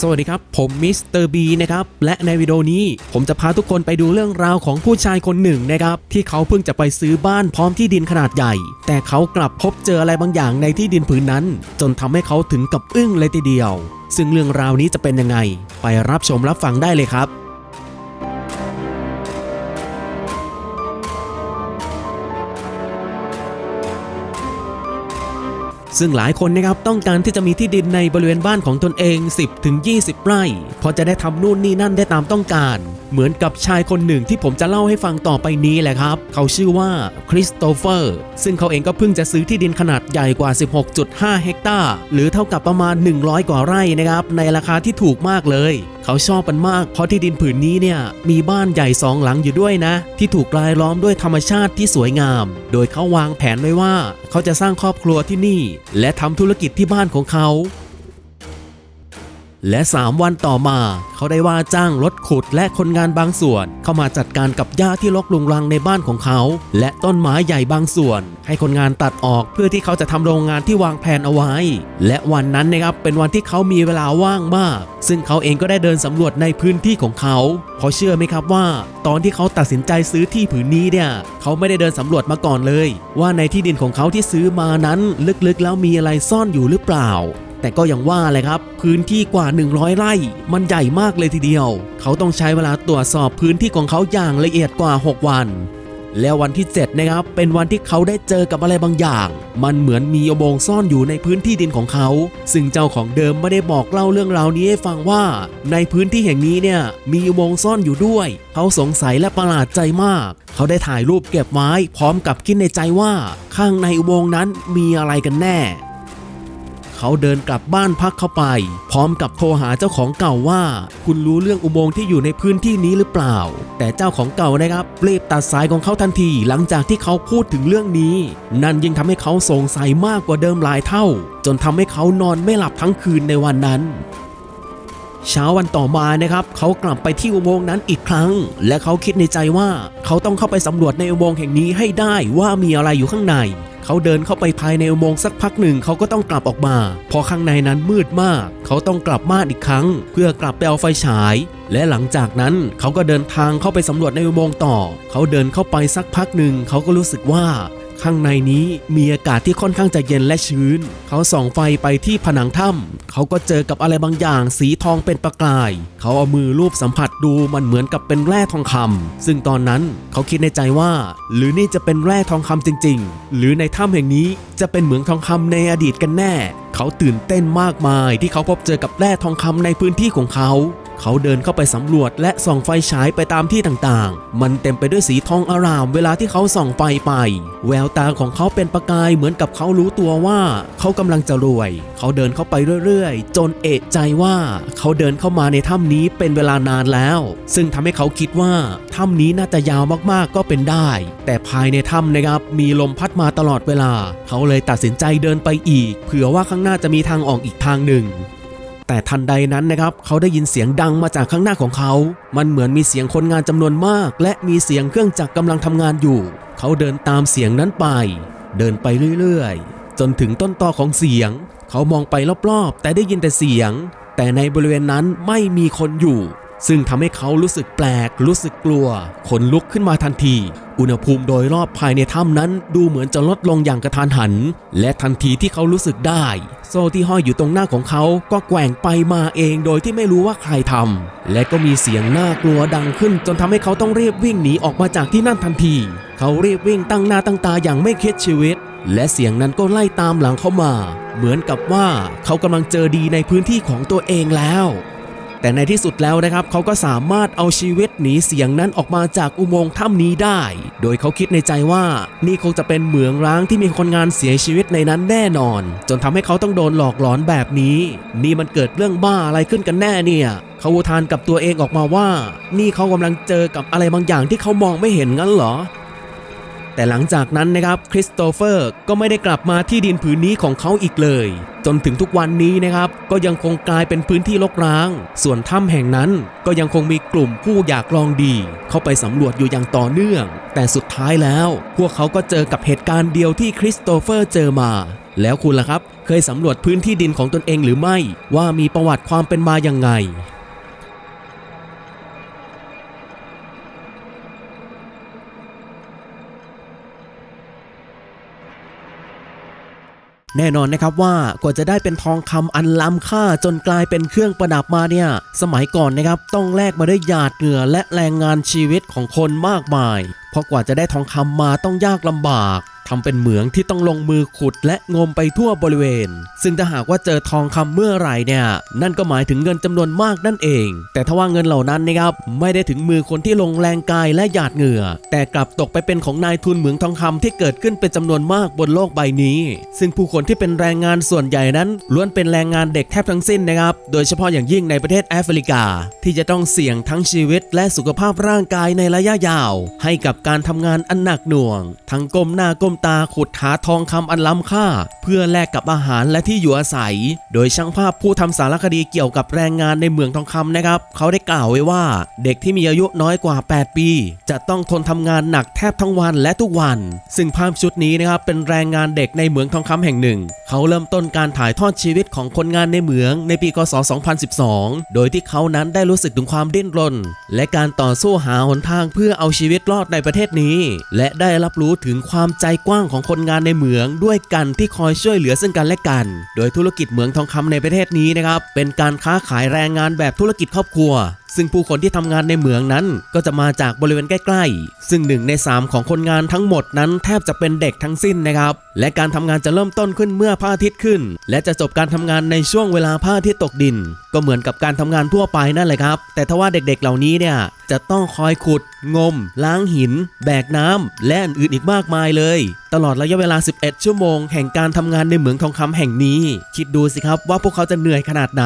สวัสดีครับ ผมมิสเตอร์บีนะครับ และในวิดีโอนี้ผมจะพาทุกคนไปดูเรื่องราวของผู้ชายคนหนึ่งนะครับ ที่เขาเพิ่งจะไปซื้อบ้านพร้อมที่ดินขนาดใหญ่ แต่เขากลับพบเจออะไรบางอย่างในที่ดินผืนนั้น จนทำให้เขาถึงกับอึ้งเลยทีเดียว ซึ่งเรื่องราวนี้จะเป็นยังไง ไปรับชมรับฟังได้เลยครับ ซึ่งหลายคนนะครับต้องการที่จะมีที่ดินในบริเวณบ้านของตนเอง 10ถึงไร่เพราะจะได้ทำนู่นนี่นั่นได้ตามต้องการ เหมือนกับชายคนหนึ่งที่ผมจะเล่าให้ฟังต่อไปนี้แหละครับ เขาชื่อว่าคริสโตเฟอร์ ซึ่งเขาเองก็เพิ่งจะซื้อที่ดินขนาดใหญ่กว่า 16.5 เฮกตาร์หรือเท่ากับประมาณ 100 กว่าไร่นะครับในราคาที่ถูกมากเลย เขาชอบมันมาก เพราะที่ดินผืนนี้เนี่ยมีบ้านใหญ่สองหลังอยู่ด้วยนะ ที่ถูกรายล้อมด้วยธรรมชาติที่สวยงาม โดยเขาวางแผนไว้ว่า เขาจะสร้างครอบครัวที่นี่ และทำธุรกิจที่บ้านของเขา และ 3 วันต่อมา เขาได้ว่าจ้างรถขุดและคนงานบางส่วน เข้ามาจัดการกับหญ้าที่รกรุงรังในบ้านของเขา และต้นไม้ใหญ่บางส่วน ให้คนงานตัดออกเพื่อที่เขาจะทำโรงงานที่วางแผนเอาไว้ และวันนั้นนะครับเป็นวันที่เขามีเวลาว่างมาก ซึ่งเขาเองก็ได้เดินสำรวจในพื้นที่ของเขาเพราะเชื่อไหมครับว่า ตอนที่เขาตัดสินใจซื้อที่ผืนนี้เนี่ยเขาไม่ได้เดินสำรวจมาก่อนเลย ว่าในที่ดินของเขาที่ซื้อมานั้นลึกๆ แล้วมีอะไรซ่อนอยู่หรือเปล่า แต่ก็ยังว่าแหละครับ พื้นที่กว่า 100 ไร่ มันใหญ่มากเลยทีเดียว เขาต้องใช้เวลาตรวจสอบพื้นที่ของเขาอย่างละเอียดกว่า 6 วัน แล้ววันที่ 7 นะครับ เป็นวันที่เขาได้เจอกับอะไรบางอย่าง มันเหมือนมีอุโมงค์ซ่อนอยู่ในพื้นที่ดินของเขา ซึ่งเจ้าของเดิมไม่ได้บอกเล่าเรื่องราวนี้ให้ฟังว่า ในพื้นที่แห่งนี้เนี่ยมีอุโมงค์ซ่อนอยู่ด้วย เขาสงสัยและประหลาดใจมาก เขาได้ถ่ายรูปเก็บไว้พร้อมกับคิดในใจว่า ข้างในอุโมงค์นั้นมีอะไรกันแน่ เขาเดินกลับบ้านพักเข้าไป พร้อมกับโทรหาเจ้าของเก่าว่า คุณรู้เรื่องอุโมงค์ที่อยู่ในพื้นที่นี้หรือเปล่า แต่เจ้าของเก่านะครับรีบตัดสายของเขาทันที หลังจากที่เขาพูดถึงเรื่องนี้ นั่นยิ่งทำให้เขาสงสัยมากกว่าเดิมหลายเท่า จนทำให้เขานอนไม่หลับทั้งคืนในวันนั้นเช้าวันต่อมานะครับ เขากลับไปที่อุโมงค์นั้นอีกครั้ง และเขาคิดในใจว่า เขาต้องเข้าไปสำรวจในอุโมงค์แห่งนี้ให้ได้ว่ามีอะไรอยู่ข้างใน เขาเดินเข้าไปภายในอุโมงค์สักพักหนึ่งเขาก็ต้องกลับออกมา พอข้างในนั้นมืดมาก เขาต้องกลับบ้านอีกครั้ง เพื่อกลับไปเอาไฟฉาย และหลังจากนั้นเขาก็เดินทางเข้าไปสำรวจในอุโมงค์ต่อ เขาเดินเข้าไปสักพักหนึ่งเขาก็รู้สึกว่า ข้างในนี้มีอากาศที่ค่อนข้างจะเย็นและชื้น เขาส่องไฟไปที่ผนังถ้ำเขาก็เจอกับอะไรบางอย่างสีทองเป็นประกาย เขาเอามือลูบสัมผัสดูมันเหมือนกับเป็นแร่ทองคำซึ่งตอนนั้นเขาคิดในใจว่า หรือนี่จะเป็นแร่ทองคำจริง ๆ หรือในถ้ำแห่งนี้จะเป็นเหมืองทองคำในอดีตกันแน่ เขาตื่นเต้นมากมายที่เขาพบเจอกับแร่ทองคำในพื้นที่ของเขา เขาเดินเข้าไปสำรวจและส่องไฟฉายไปตามที่ต่างๆ มันเต็มไปด้วยสีทองอารามเวลาที่เขาส่องไฟไป แววตาของเขาเป็นประกายเหมือนกับเขารู้ตัวว่า เขากำลังจะรวย เขาเดินเข้าไปเรื่อยๆ จนเอะใจว่าเขาเดินเข้ามาในถ้ำนี้เป็นเวลานานแล้ว ซึ่งทำให้เขาคิดว่าถ้ำนี้น่าจะยาวมากๆก็เป็นได้ แต่ภายในถ้ำนะครับมีลมพัดมาตลอดเวลา เขาเลยตัดสินใจเดินไปอีก เผื่อว่าข้างหน้าจะมีทางออกอีกทางหนึ่ง แต่ทันใดนั้นนะครับเขาได้ยินเสียงดังมาจากข้างหน้าของเขา มันเหมือนมีเสียงคนงานจำนวนมาก และมีเสียงเครื่องจักรกำลังทำงานอยู่ เขาเดินตามเสียงนั้นไป เดินไปเรื่อยๆ จนถึงต้นตอของเสียง เขามองไปรอบๆ แต่ได้ยินแต่เสียง แต่ในบริเวณนั้นไม่มีคนอยู่ซึ่งทำให้เขารู้สึกแปลก รู้สึกกลัว ขนลุกขึ้นมาทันที อุณหภูมิโดยรอบภายในถ้ำนั้นดูเหมือนจะลดลงอย่างกระทันหัน และทันทีที่เขารู้สึกได้ โซ่ที่ห้อยอยู่ตรงหน้าของเขาก็แกว่งไปมาเองโดยที่ไม่รู้ว่าใครทำและก็มีเสียงน่ากลัวดังขึ้น จนทำให้เขาต้องรีบวิ่งหนีออกมาจากที่นั่นทันที เขารีบวิ่งตั้งหน้าตั้งตาอย่างไม่คิดชีวิต และเสียงนั้นก็ไล่ตามหลังเข้ามา เหมือนกับว่าเขากำลังเจอดีในพื้นที่ของตัวเองแล้ว แต่ในที่สุดแล้วนะครับเขาก็สามารถเอาชีวิตหนีเสียงนั้นออกมาจากอุโมงค์ถ้ำนี้ได้ โดยเขาคิดในใจว่านี่คงจะเป็นเหมืองร้างที่มีคนงานเสียชีวิตในนั้นแน่นอน จนทำให้เขาต้องโดนหลอกหลอนแบบนี้ นี่มันเกิดเรื่องบ้าอะไรขึ้นกันแน่เนี่ยเขาอุทานกับตัวเองออกมาว่า นี่เขากำลังเจอกับอะไรบางอย่างที่เขามองไม่เห็นงั้นเหรอ แต่หลังจากนั้นนะครับคริสโตเฟอร์ก็ไม่ได้กลับมาที่ดินผืนนี้ของเขาอีกเลย จนถึงทุกวันนี้นะครับ ก็ยังคงกลายเป็นพื้นที่รกร้าง ส่วนถ้ำแห่งนั้นก็ยังคงมีกลุ่มผู้อยากลองดี เข้าไปสำรวจอยู่อย่างต่อเนื่อง แต่สุดท้ายแล้ว พวกเขาก็เจอกับเหตุการณ์เดียวที่คริสโตเฟอร์เจอมา แล้วคุณล่ะครับ เคยสำรวจพื้นที่ดินของตนเองหรือไม่ ว่ามีประวัติความเป็นมาอย่างไง แน่นอนนะครับว่ากว่าจะได้เป็นทองคำอันล้ำค่าจนกลายเป็นเครื่องประดับมาเนี่ย สมัยก่อนนะครับต้องแลกมาด้วยหยาดเหงื่อและแรงงานชีวิตของคนมากมาย เพราะกว่าจะได้ทองคำมาต้องยากลำบาก ทำเป็นเหมืองที่ต้องลงมือขุดและงมไปทั่วบริเวณ ซึ่งถ้าหากว่าเจอทองคำเมื่อไหร่เนี่ย นั่นก็หมายถึงเงินจำนวนมากนั่นเอง แต่ถ้าว่าเงินเหล่านั้นนะครับไม่ได้ถึงมือคนที่ลงแรงกายและหยาดเหงื่อ แต่กลับตกไปเป็นของนายทุนเหมืองทองคำที่เกิดขึ้นเป็นจำนวนมากบนโลกใบนี้ ซึ่งผู้คนที่เป็นแรงงานส่วนใหญ่นั้นล้วนเป็นแรงงานเด็กแทบทั้งสิ้นนะครับ โดยเฉพาะอย่างยิ่งในประเทศแอฟริกา ที่จะต้องเสี่ยงทั้งชีวิตและสุขภาพร่างกายในระยะยาว ให้กับการทำงานอันหนักหน่วง ทั้งก้มหน้าก้มตาขุดหาทองคำอันล้ำค่า เพื่อแลกกับอาหารและที่อยู่อาศัย โดยช่างภาพผู้ทำสารคดีเกี่ยวกับแรงงานในเมืองทองคำนะครับ เขาได้กล่าวไว้ว่า เด็กที่มีอายุน้อยกว่า 8 ปี จะต้องทนทำงานหนักแทบทั้งวันและทุกวัน ซึ่งภาพชุดนี้นะครับเป็นแรงงานเด็กในเหมืองทองคำแห่งหนึ่ง เขาเริ่มต้นการถ่ายทอดชีวิตของคนงานในเหมืองในปีคศ2012 โดยที่เขานั้นได้รู้สึกถึงความดิ้นรน และการต่อสู้หาหนทางเพื่อเอาชีวิตรอดในประเทศนี้ และได้รับรู้ถึงความใจกว้างของคนงานในเหมืองด้วยกันที่คอยช่วยเหลือซึ่งกันและกัน โดยธุรกิจเหมืองทองคำในประเทศนี้นะครับเป็นการค้าขายแรงงานแบบธุรกิจครอบครัว ซึ่งผู้คนที่ทำงานในเหมืองนั้นก็จะมาจากบริเวณใกล้ๆ ซึ่งหนึ่งใน3ของคนงานทั้งหมดนั้นแทบจะเป็นเด็กทั้งสิ้นนะครับ และการทำงานจะเริ่มต้นขึ้นเมื่อพระอาทิตย์ขึ้น และจะจบการทำงานในช่วงเวลาพระอาทิตย์ตกดิน ก็เหมือนกับการทำงานทั่วไปนั่นแหละครับ แต่ทว่าเด็กๆเหล่านี้เนี่ยจะต้องคอยขุด งม ล้างหิน แบกน้ำและอื่นอีกมากมายเลย ตลอดระยะเวลา 11 ชั่วโมง แห่งการทำงานในเหมืองทองคำแห่งนี้ คิดดูสิครับว่าพวกเขาจะเหนื่อยขนาดไหน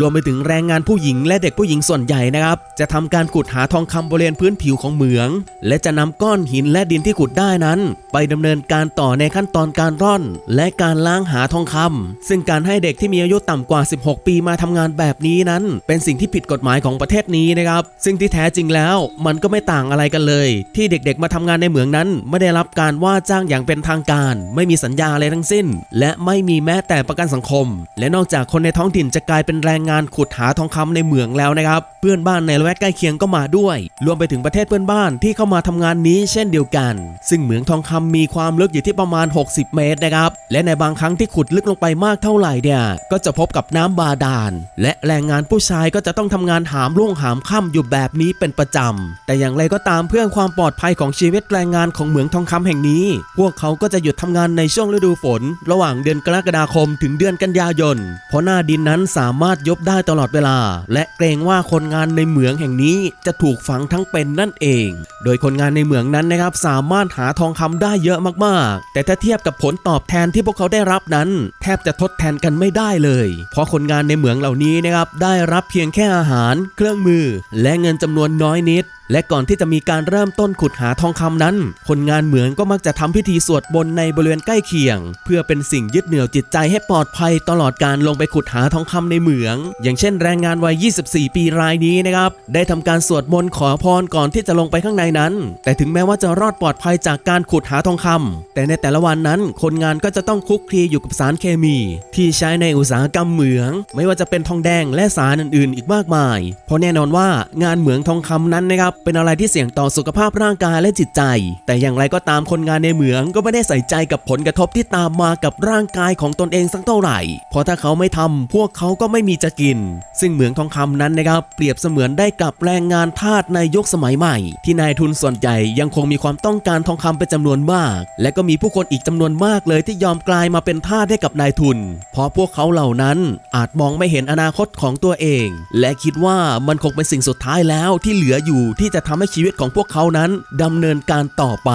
รวมไปถึงแรงงานผู้หญิงและเด็กผู้หญิงส่วนใหญ่นะครับ จะทำการขุดหาทองคำบริเวณพื้นผิวของเหมือง และจะนำก้อนหินและดินที่ขุดได้นั้น ไปดำเนินการต่อในขั้นตอนการร่อน และการล้างหาทองคำซึ่งการให้เด็กที่มีอายุต่ำกว่า 16 ปีมาทำงานแบบนี้นั้น เป็นสิ่งที่ผิดกฎหมายของประเทศนี้นะครับ ซึ่งที่แท้จริงแล้วมันก็ไม่ต่างอะไรกันเลย ที่เด็กๆ มาทำงานในเหมืองนั้น ไม่ได้รับการว่าจ้างอย่างเป็นทางการ ไม่มีสัญญาอะไรทั้งสิ้น และไม่มีแม้แต่ประกันสังคม และนอกจากคนในท้องถิ่นจะกลายเป็นแรงงานขุดหาทองคำในเหมืองแล้วนะครับเพื่อื่อนบ้านในละแวกใกล้เคียงก็มาด้วย รวมไปถึงประเทศเพื่อนบ้านที่เข้ามาทำงานนี้เช่นเดียวกัน ซึ่งเหมืองทองคำมีความลึกอยู่ที่ประมาณ 60 เมตรนะครับ และในบางครั้งที่ขุดลึกลงไปมากเท่าไหร่เนี่ยก็จะพบกับน้ำบาดาล และแรงงานผู้ชายก็จะต้องทำงานหามรุ่งหามค่ำอยู่แบบนี้เป็นประจำแต่อย่างไรก็ตามเพื่อความปลอดภัยของชีวิตแรงงานของเหมืองทองคำแห่งนี้ พวกเขาก็จะหยุดทำงานในช่วงฤดูฝน ระหว่างเดือนกรกฎาคมถึงเดือนกันยายน เพราะหน้าดินนั้นสามารถยบได้ตลอดเวลา และเกรงว่าคนงานในเหมืองแห่งนี้จะถูกฝังทั้งเป็นนั่นเอง โดยคนงานในเหมืองนั้นนะครับสามารถหาทองคำได้เยอะมากๆ แต่ถ้าเทียบกับผลตอบแทนที่พวกเขาได้รับนั้น แทบจะทดแทนกันไม่ได้เลย เพราะคนงานในเหมืองเหล่านี้นะครับได้รับเพียงแค่อาหาร เครื่องมือ และเงินจำนวนน้อยนิดและก่อนที่จะมีการเริ่มต้นขุดหาทองคำนั้น คนงานเหมืองก็มักจะทำพิธีสวดบนต์ในบริเวณใกล้เคียง เพื่อเป็นสิ่งยึดเหนี่ยวจิตใจให้ปลอดภัยตลอดการลงไปขุดหาทองคำในเหมือง อย่างเช่นแรงงานวัย 24 ปีรายนี้นะครับ ได้ทำการสวดมนต์ขอพรก่อนที่จะลงไปข้างในนั้น แต่ถึงแม้ว่าจะรอดปลอดภัยจากการขุดหาทองคำแต่ในแต่ละวันนั้น คนงานก็จะต้องคุกคีอยู่กับสารเคมี ที่ใช้ในอุตสาหกรรมเหมือง ไม่ว่าจะเป็นทองแดงและสารอื่น ๆ อีกมากมาย เพราะแน่นอนว่างานเหมืองทองคำนั้นนะครับเป็นอะไรที่เสี่ยงต่อสุขภาพร่างกายและจิตใจ แต่อย่างไรก็ตามคนงานในเหมืองก็ไม่ได้ใส่ใจกับผลกระทบที่ตามมากับร่างกายของตนเองสักเท่าไหร่ เพราะถ้าเขาไม่ทำพวกเขาก็ไม่มีจะกิน ซึ่งเหมืองทองคำนั้นนะครับ เปรียบเสมือนได้กับแรงงานทาสในยุคสมัยใหม่ ที่นายทุนส่วนใหญ่ยังคงมีความต้องการทองคำเป็นจำนวนมาก และก็มีผู้คนอีกจำนวนมากเลยที่ยอมกลายมาเป็นทาสให้กับนายทุน เพราะพวกเขาเหล่านั้นอาจมองไม่เห็นอนาคตของตัวเอง และคิดว่ามันคงเป็นสิ่งสุดท้ายแล้วที่เหลืออยู่ที่จะทำให้ชีวิตของพวกเขานั้นดำเนินการต่อไป